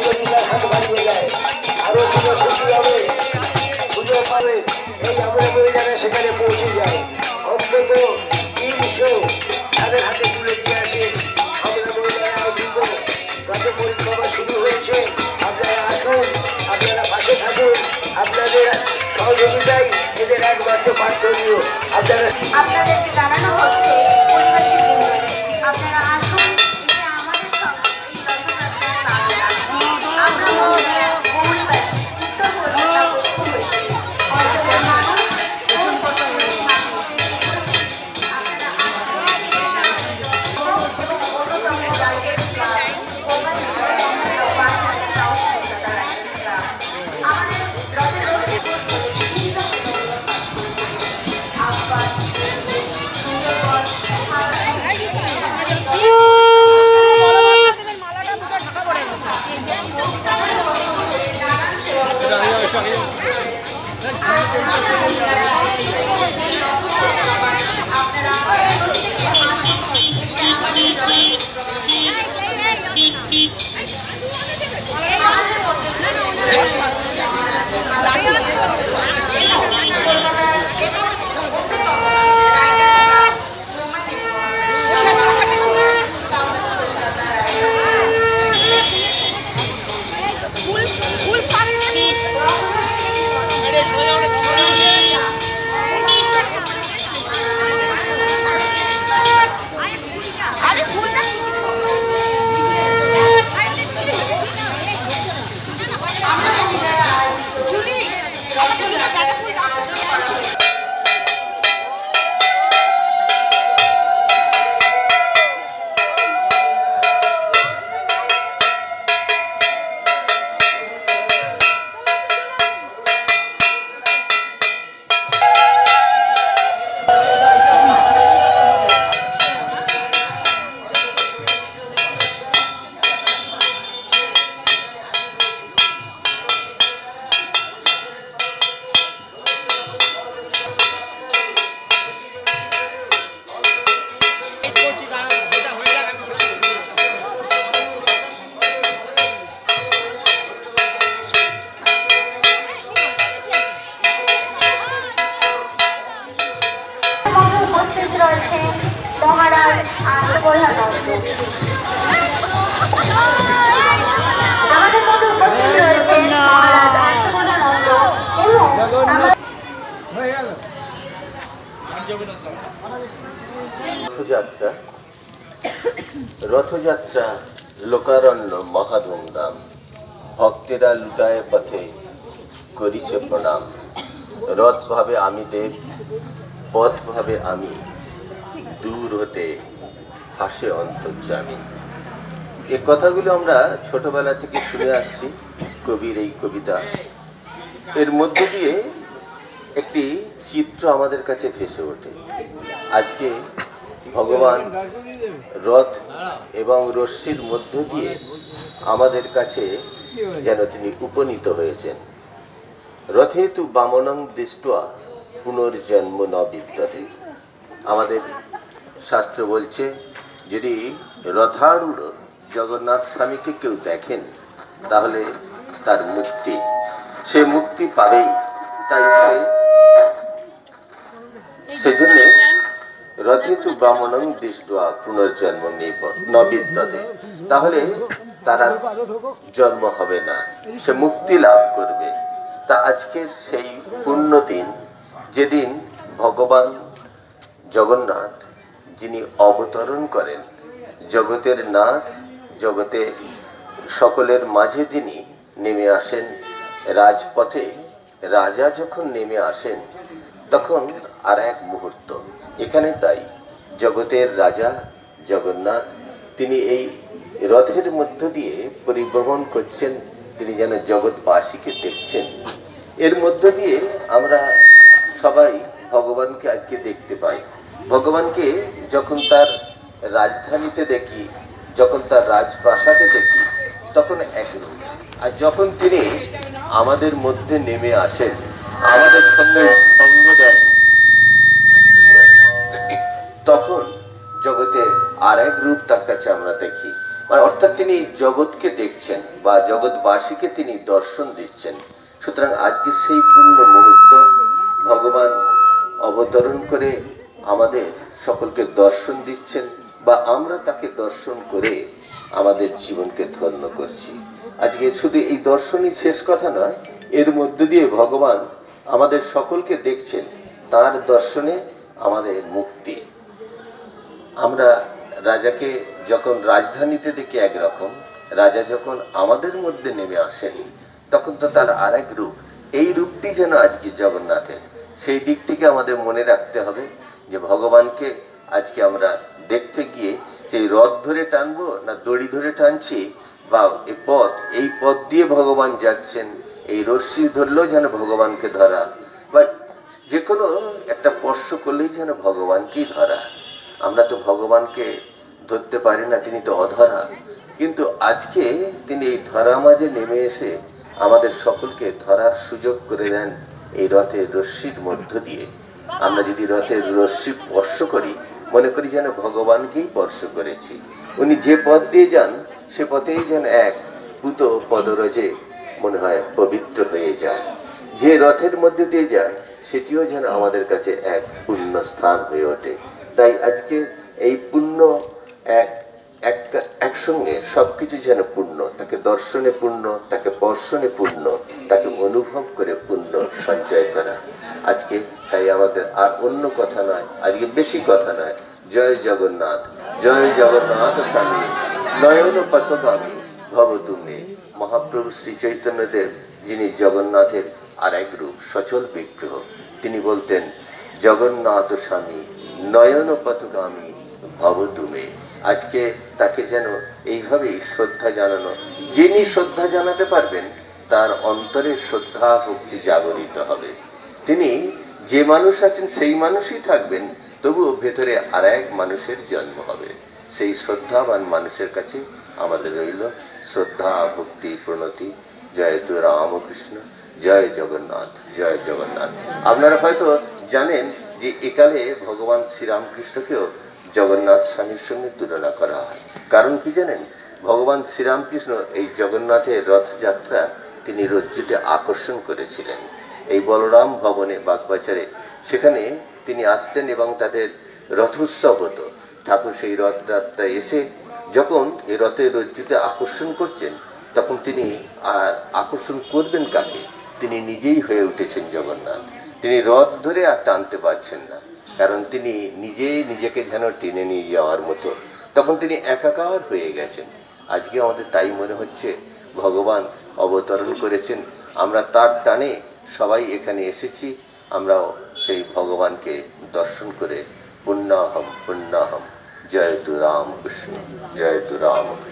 Gracias. মধ্যে রথযাত্রা। রথযাত্রা লোকারণ্য মহাধুমধাম। ভক্তেরা লুটায় পথে করিছে প্রণাম। রথ ভাবে আমি দেব পথ ভাবে আমি। দূর হতে হাসে অন্তর্যামী। এ কথাগুলো আমরা ছোটবেলা থেকে শুনে আসছি, কবির এই কবিতা। এর মধ্য দিয়ে একটি চিত্র আমাদের কাছে ভেসে ওঠে। আজকে ভগবান রথ এবং রশ্মির মধ্য দিয়ে আমাদের কাছে যেন তিনি উপনীত হয়েছেন। রথে তু বামনং দৃষ্টা পুনর্জন্ম ন বিদ্যতে। আমাদের শাস্ত্র বলছে, যদি রথারূঢ় জগন্নাথ স্বামীকে কেউ দেখেন, তাহলে তার মুক্তি, সে মুক্তি পাবেই। তাই সে সেজন্যে রথিতু ব্রাহ্মণং দৃষ্টা পুনর্জন্ম নিব- ন বিদ্যতে তাহলে তারা জন্ম হবে না, সে মুক্তি লাভ করবে। তা আজকের সেই পূর্ণ দিন, যেদিন ভগবান জগন্নাথ, যিনি অবতরণ করেন, জগতের নাথ, জগতে সকলের মাঝে যিনি নেমে আসেন, রাজপথে রাজা যখন নেমে আসেন, তখন আর এক মুহূর্ত এখানে তাই জগতের রাজা, জগন্নাথ, তিনি এই রথের মধ্য দিয়ে পরিবহন করছেন, তিনি যেন জগৎবাসীকে দেখছেন। এর মধ্য দিয়ে আমরা সবাই ভগবানকে আজকে দেখতে পাই। ভগবানকে যখন তার রাজধানীতে দেখি, যখন তার রাজপ্রাসাদে দেখি, তখন একরূপ আর যখন তিনি আমাদের মধ্যে নেমে আসেন, আমাদের সঙ্গে সঙ্গ দেন তখন জগতের আর এক রূপ তার কাছে আমরা দেখি। মানে অর্থাৎ তিনি জগৎকে দেখছেন বা জগৎবাসীকে তিনি দর্শন দিচ্ছেন। সুতরাং আজকে সেই পূর্ণ মুহূর্ত ভগবান অবতরণ করে আমাদের সকলকে দর্শন দিচ্ছেন বা আমরা তাকে দর্শন করে আমাদের জীবনকে ধন্য করছি। আজকে শুধু এই দর্শনই শেষ কথা নয়, এর মধ্য দিয়ে ভগবান আমাদের সকলকে দেখছেন, তার দর্শনে আমাদের মুক্তি। আমরা রাজাকে যখন রাজধানীতে দেখি একরকম, রাজা যখন আমাদের মধ্যে নেমে আসেন তখন তো তার আর এক রূপ। এই রূপটি যেন আজকে জগন্নাথের। সেই দিকটিকে আমাদের মনে রাখতে হবে যে ভগবানকে আজকে আমরা দেখতে গিয়ে সেই রথ ধরে টানবো না দড়ি ধরে টানছি? বা এই পথ এই পথ দিয়ে ভগবান যাচ্ছেন। এই রশ্মি ধরলেও যেন ভগবানকে ধরা। বা যে কোনো একটা স্পর্শ করলেই যেন ভগবানকেই ধরা। আমরা তো ভগবানকে ধরতে পারি না, তিনি তো অধরা। কিন্তু আজকে তিনি এই ধরা মাঝে নেমে এসে আমাদের সকলকে ধরার সুযোগ করে দেন এই রথের রশ্মির মধ্য দিয়ে। আমরা যদি রথের রশ্মি স্পর্শ করি, মনে করি যেন ভগবানকেই স্পর্শ করেছি। উনি যে পথ দিয়ে যান, সে পথেই যেন এক পুত পদরজে মনে হয় পবিত্র হয়ে যায়। যে রথের মধ্যে দিয়ে যায়, সেটিও যেন আমাদের কাছে এক পুণ্য স্থান হয়ে ওঠে। তাই আজকে এই পুণ্য এক একটা একসঙ্গে সবকিছু যেন পূর্ণ, তাকে দর্শনে পূর্ণ, তাকে স্পর্শনে পূর্ণ, তাকে অনুভব করে পূর্ণ সঞ্চয় করা। আজকে তাই আমাদের আর অন্য কথা নয়, আজকে বেশি কথা নয়। জয় জগন্নাথ জয় জগন্নাথ স্বামী। নয়ন পথগামী ভব তুমি। মহাপ্রভু শ্রী চৈতন্যদেব, যিনি জগন্নাথের আর এক রূপ, সচল বিগ্রহ, তিনি বলতেন, জগন্নাথ স্বামী নয়ন পথগামী ভব তুমি। আজকে তাকে যেন এইভাবেই শ্রদ্ধা জানানো, যিনি শ্রদ্ধা জানাতে পারবেন, তার অন্তরে শ্রদ্ধা ভক্তি জাগরিত হবে। তিনি যে মানুষ আছেন, সেই মানুষই থাকবেন, তবুও ভেতরে আর এক মানুষের জন্ম হবে। সেই শ্রদ্ধাবান মানুষের কাছে আমাদের রইল শ্রদ্ধা, ভক্তি, প্রণতি। জয় তু রামকৃষ্ণ, জয় জগন্নাথ জয় জগন্নাথ। আপনারা হয়তো জানেন যে একালে ভগবান শ্রীরামকৃষ্ণকেও জগন্নাথ স্বামীর সঙ্গে তুলনা করা হয়। কারণ কি জানেন? ভগবান শ্রীরামকৃষ্ণ এই জগন্নাথের রথযাত্রা তিনি রজ্জুতে আকর্ষণ করেছিলেন। এই বলরাম ভবনে বাগবাজারে সেখানে তিনি আসতেন এবং তাদের রথোৎসব হতো। ঠাকুর সেই রথযাত্রায় এসে যখন এই রথের রজ্জুতে আকর্ষণ করছেন, তখন তিনি আর আকর্ষণ করবেন কাকে? তিনি নিজেই হয়ে উঠেছেন জগন্নাথ। তিনি রথ ধরে আর টানতে পারছেন না। কারণ তিনি নিজেই নিজেকে যেন টেনে নিয়ে যাওয়ার মতো। তখন তিনি একাকার হয়ে গেছেন। আজকে আমাদের তাই মনে হচ্ছে, ভগবান অবতরণ করেছেন, আমরা তার টানে সবাই এখানে এসেছি, আমরাও সেই ভগবানকে দর্শন করে পুণ্যাহম পুণ্যাহম। জয় তু রাম কৃষ্ণ জয় তু রামকৃষ্ণ।